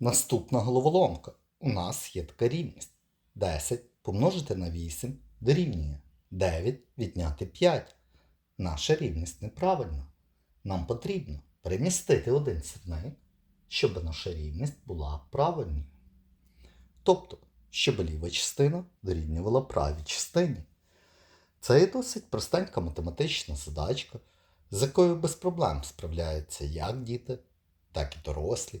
Наступна головоломка. У нас є така рівність. 10 помножити на 8 дорівнює 9 відняти 5. Наша рівність неправильна. Нам потрібно перемістити один сірник, щоб наша рівність була правильною. Тобто, щоб ліва частина дорівнювала правій частині. Це є досить простенька математична задачка, з якою без проблем справляються як діти, так і дорослі.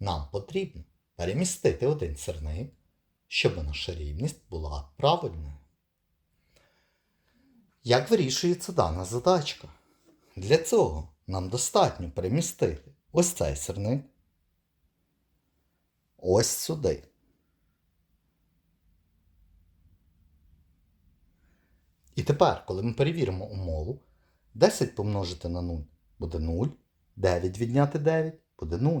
Нам потрібно перемістити один сирник, щоб наша рівність була правильною. Як вирішується дана задачка? Для цього нам достатньо перемістити ось цей сирник ось сюди. І тепер, коли ми перевіримо умову, 10 помножити на 0 буде 0, 9 відняти 9 буде 0.